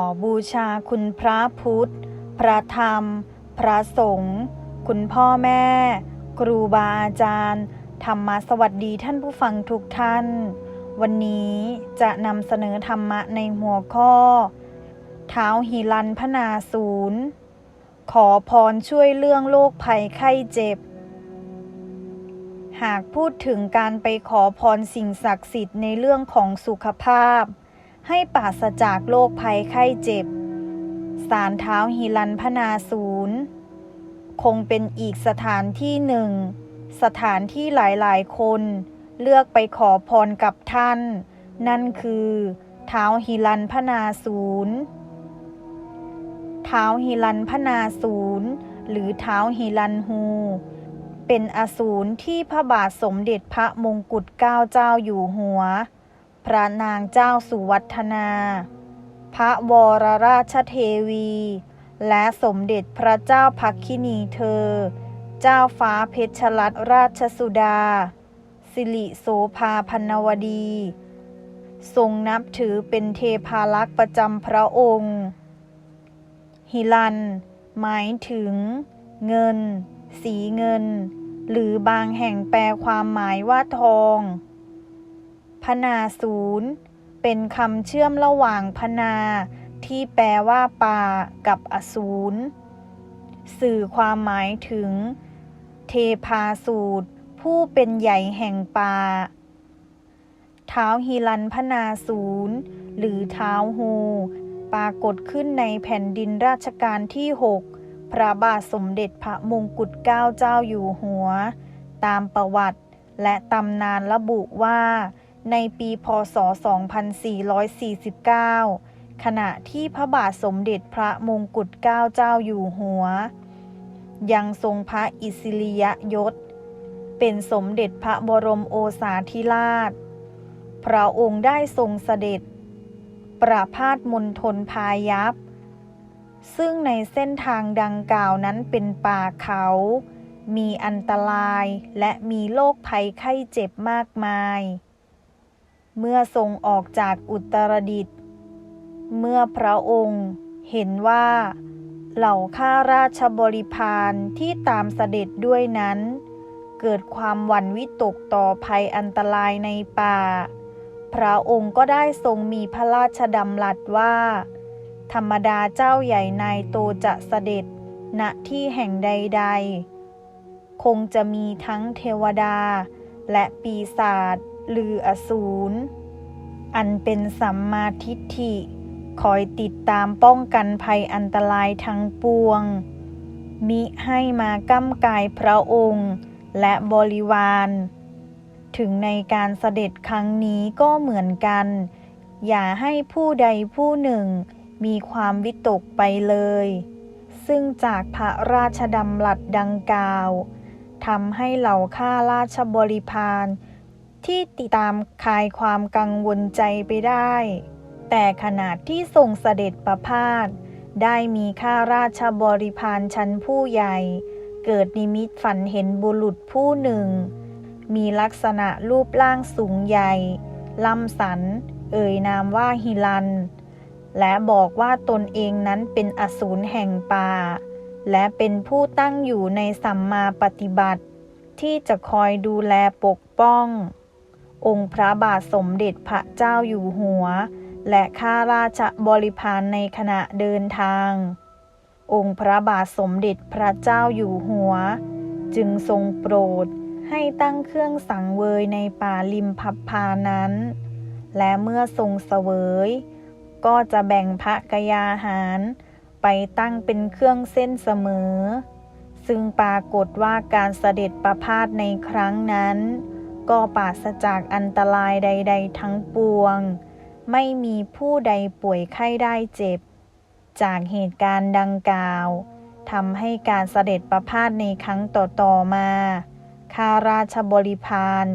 อบูชาคุณพระพุทธ พระธรรม พระสงฆ์คุณพ่อแม่ ครูบาอาจารย์ธรรมะสวัสดีท่านผู้ฟังทุกท่าน วันนี้จะนำเสนอธรรมะในหัวข้อ เท้าหิรันพนาศูนย์ขอพรช่วยเรื่องโรคภัยไข้เจ็บ หากพูดถึงการไปขอพรสิ่งศักดิ์สิทธิ์ในเรื่องของสุขภาพ ให้ปราศจากโรคภัยไข้เจ็บ สารเท้าหิรันพนาศูนย์ คงเป็นอีกสถานที่หนึ่ง สถานที่หลายๆ คนเลือกไปขอพรกับท่าน นั่นคือเท้าหิรันพนาศูนย์เท้าหิรันพนาศูนย์ หรือเท้าหิรันฮูเป็นอสูรที่พระบาทสมเด็จพระมงกุฎเกล้าเจ้าอยู่หัว พระนางเจ้าสุวัฒนา พระวรราชเทวี และสมเด็จพระเจ้าพักคินีเธอ เจ้าฟ้าเพชรรัตนราชสุดา สิริโสภาพันวดี ทรงนับถือเป็นเทพารักษ์ประจำพระองค์ฮิลัน หมายถึง เงิน สีเงิน หรือบางแห่งแปลความหมายว่าทอง พนาศูนย์ เป็นคำเชื่อมระหว่างพนา ที่แปลว่าป่ากับอสูร สื่อความหมายถึง เทพาสูตร ผู้เป็นใหญ่แห่งป่าเท้าฮิรันพนาศูนย์ หรือเท้าฮูปรากฏขึ้นในแผ่นดินราชการที่ 6 พระบาทสมเด็จพระมงกุฎเกล้าเจ้าอยู่หัว ตามประวัติและตำนานระบุว่า ในปีพศ 2449 ขณะที่พระบาทสมเด็จพระมงกุฎเกล้าเจ้าอยู่หัว ยังทรงพระอิสริยยศ เป็นสมเด็จพระบรมโอษาธิราช พระองค์ได้ทรงเสด็จ ประพาสมณฑลพายัพซึ่งในเส้นทางดังกล่าวนั้นเป็นป่าเขา มีอันตรายและมีโรคภัยไข้เจ็บมากมาย เมื่อทรงออกจากอุตรดิตถ์เมื่อพระองค์เห็นว่า เหล่าข้าราชบริพารที่ตามเสด็จด้วยนั้น เกิดความหวั่นวิตกต่อภัยอันตรายในป่า พระองค์ก็ได้ทรงมีพระราชดำรัสว่า ธรรมดาเจ้าใหญ่นายโตจะเสด็จณที่แห่งใด ๆ คงจะมีทั้งเทวดาและปีศาจ หรืออสูร อันเป็นสัมมาทิฏฐิ คอยติดตามป้องกันภัยอันตรายทั้งปวง มิให้มาก้ำกายพระองค์และบริวาร ถึงในการเสด็จครั้งนี้ก็เหมือนกัน อย่าให้ผู้ใดผู้หนึ่งมีความวิตกไปเลย ซึ่งจากพระราชดำรัสดังกล่าวทำให้เหล่าข้าราชบริพาร ที่ติดตามคลายความกังวลใจไปได้ แต่ขณะที่ทรงเสด็จประพาสได้มีข้าราชบริพารชั้นผู้ใหญ่ เกิดนิมิตฝันเห็นบุรุษผู้หนึ่ง มีลักษณะรูปร่างสูงใหญ่ ล่ำสัน เอ่ยนามว่าฮิลัน และบอกว่าตนเองนั้นเป็นอสูรแห่งป่า และเป็นผู้ตั้งอยู่ในสัมมาปฏิบัติ ที่จะคอยดูแลปกป้อง องค์พระบาทสมเด็จพระเจ้าอยู่หัว และข้าราชบริพารในขณะเดินทาง องค์พระบาทสมเด็จพระเจ้าอยู่หัว จึงทรงโปรดให้ตั้งเครื่องสังเวยในป่าริมพับพานั้น และเมื่อทรงเสวย ก็จะแบ่งพระกยาหาร ไปตั้งเป็นเครื่องเส้นเสมอ ซึ่งปรากฏว่าการเสด็จประพาสในครั้งนั้น ก็ปราศจากอันตรายใด ๆ ทั้งปวง ไม่มีผู้ใดป่วยไข้ได้เจ็บ จากเหตุการณ์ดังกล่าวทำให้การเสด็จประพาสในครั้งต่อๆมา ข้าราชบริพาร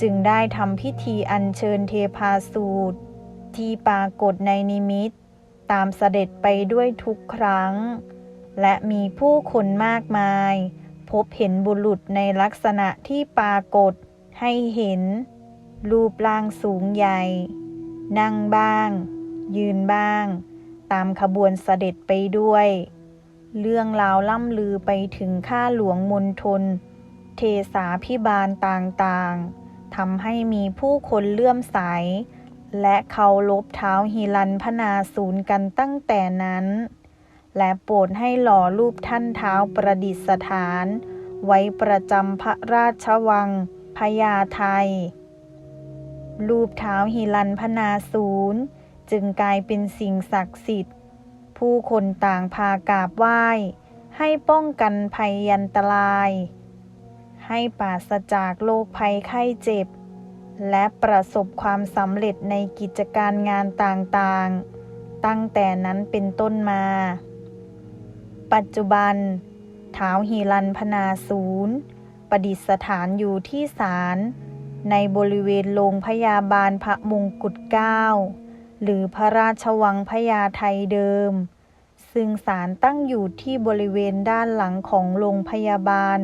จึงได้ทำพิธีอัญเชิญเทพาสูตร ที่ปรากฏในนิมิต ตามเสด็จไปด้วยทุกครั้ง และมีผู้คนมากมาย พบเห็นบุรุษในลักษณะที่ปรากฏ ให้เห็น รูปร่างสูงใหญ่ นั่งบ้าง ยืนบ้าง ตามขบวนเสด็จไปด้วย เรื่องราวล่ำลือไปถึงข้าหลวงมณฑลเทสาพิบาลต่างๆทำให้มีผู้คนเลื่อมใส และเคารพเท้าฮิรันพนาศูนย์กันตั้งแต่นั้น และโปรดให้หล่อรูปท่านเท้าประดิษฐาน ไว้ประจำพระราชวัง พญาไทย รูปเท้าฮิรันพนาศูนย์จึงกลายเป็นสิ่งศักดิ์สิทธิ์ ผู้คนต่างพากราบไหว้ ให้ป้องกันภัยยันตราย ให้ปราศจากโรคภัยไข้เจ็บ และประสบความสำเร็จในกิจการงานต่างๆ ตั้งแต่นั้นเป็นต้นมา ปัจจุบันเท้าวฮิรันพนาศูนย์ ประดิษฐานอยู่ที่ศาลในบริเวณโรงพยาบาลพระมงกุฎเกล้าหรือพระราชวังพญาไทเดิม ซึ่งศาลตั้งอยู่ที่บริเวณด้านหลังของโรงพยาบาล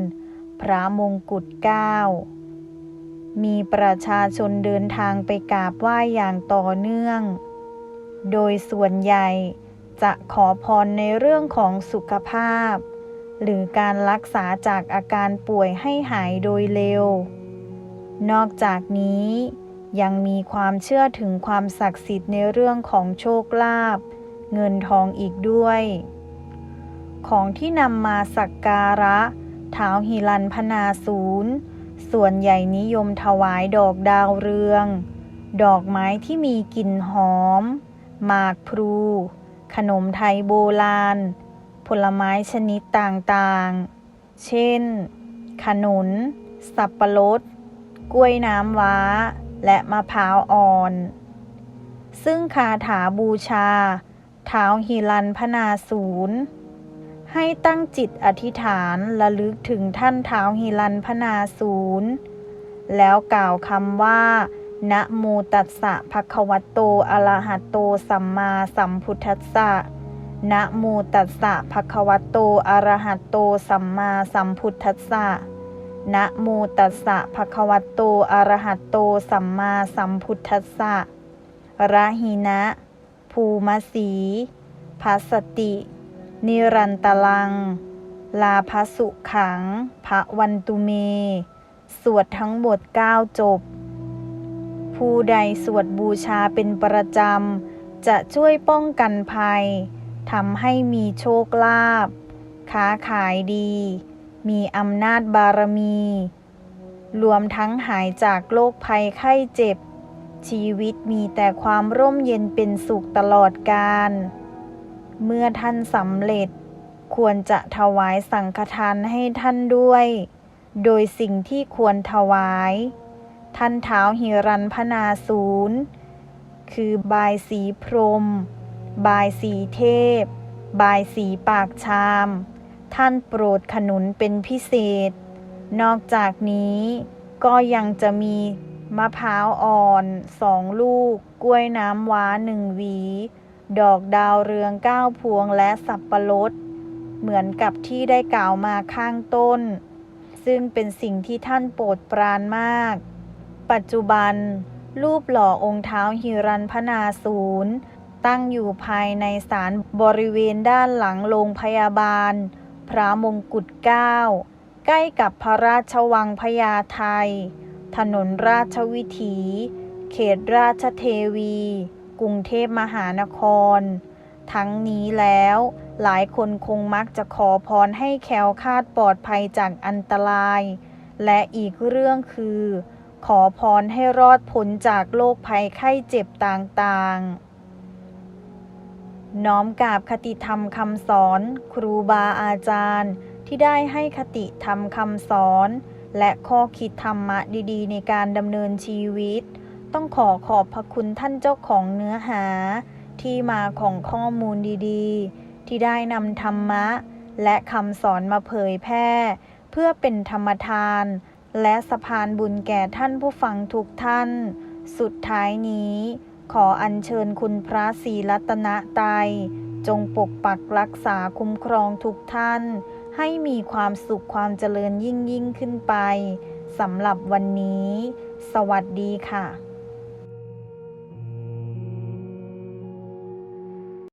พระมงกุฎเกล้ามีประชาชนเดินทางไปกราบไหว้อย่างต่อเนื่อง โดยส่วนใหญ่จะขอพรในเรื่องของสุขภาพ หรือการรักษาจากอาการป่วยให้หายโดยเร็ว นอกจากนี้ ยังมีความเชื่อถึงความศักดิ์สิทธิ์ในเรื่องของโชคลาภเงินทองอีกด้วย ของที่นำมาสักการะท้าวฮิรันพนาศูนย์ ส่วนใหญ่นิยมถวายดอกดาวเรือง ดอกไม้ที่มีกลิ่นหอม หมากพลู ขนมไทยโบราณ ผลไม้ชนิดต่างๆ เช่น ขนุน สับปะรด กล้วยน้ำว้า และมะพร้าวอ่อน ซึ่งคาถาบูชา เท้าวฮิรันพนาศูนย์ให้ตั้งจิตอธิษฐานระลึกถึงท่านเท้าวฮิรันพนาศูนย์แล้วกล่าวคำว่า นะโมตัสสะภะคะวะโตอะระหะโต สัมมาสัมพุทธัสสะ นะโมตัสสะภะคะวะโต อะระหะโต สัมมาสัมพุทธัสสะนะโมตัสสะภะคะวะโต อะระหะโต สัมมาสัมพุทธัสสะระหินะ ภูมสีภัสติ นิรันตลัง ลาภสุขัง พระวันตุเม สวดทั้งหมดเก้าจบ ผู้ใดสวดบูชาเป็นประจำ จะช่วยป้องกันภัย ทำให้มีโชคลาภค้าขายดี มีอำนาจบารมี รวมทั้งหายจากโรคภัยไข้เจ็บ ชีวิตมีแต่ความร่มเย็นเป็นสุขตลอดกาลเมื่อท่านสำเร็จ ควรจะถวายสังฆทานให้ท่านด้วย โดยสิ่งที่ควรถวาย ท่านเท้าหิรันพนาศูนย์คือบายสีพรหม บายสีเทพ บายสีปากชาม ท่านโปรดขนุนเป็นพิเศษ นอกจากนี้ก็ยังจะมีมะพร้าวอ่อนสองลูก กล้วยน้ำว้าหนึ่งหวี ดอกดาวเรืองเก้าพวงและสับปะรด เหมือนกับที่ได้กล่าวมาข้างต้น ซึ่งเป็นสิ่งที่ท่านโปรดปรานมาก ปัจจุบัน รูปหล่อองค์เท้าหิรันพนาศูนย์ ตั้งอยู่ภายในศาลบริเวณด้านหลังโรงพยาบาล พระมงกุฎเกล้าใกล้กับพระราชวังพญาไทถนนราชวิถี เขตราชเทวี กรุงเทพมหานคร ทั้งนี้แล้วหลายคนคงมักจะขอพรให้แคล้วคาดปลอดภัยจากอันตราย และอีกเรื่องคือ ขอพรให้รอดพ้นจากโรคภัยไข้เจ็บต่างๆ น้อมกราบคติธรรมคำสอน ครูบาอาจารย์ ที่ได้ให้คติธรรมคำสอน และข้อคิดธรรมะดีๆ ในการดำเนินชีวิต ต้องขอขอบพระคุณท่านเจ้าของเนื้อหา ที่มาของข้อมูลดีๆ ที่ได้นำธรรมะ และคำสอนมาเผยแพร่ เพื่อเป็นธรรมทาน และสะพานบุญแก่ท่านผู้ฟังทุกท่าน สุดท้ายนี้ ขออัญเชิญคุณพระศรีรัตนตรัยจงปกปักรักษาคุ้มครองทุกท่าน ให้มีความสุขความเจริญยิ่งยิ่งขึ้นไปสำหรับวันนี้ สวัสดีค่ะ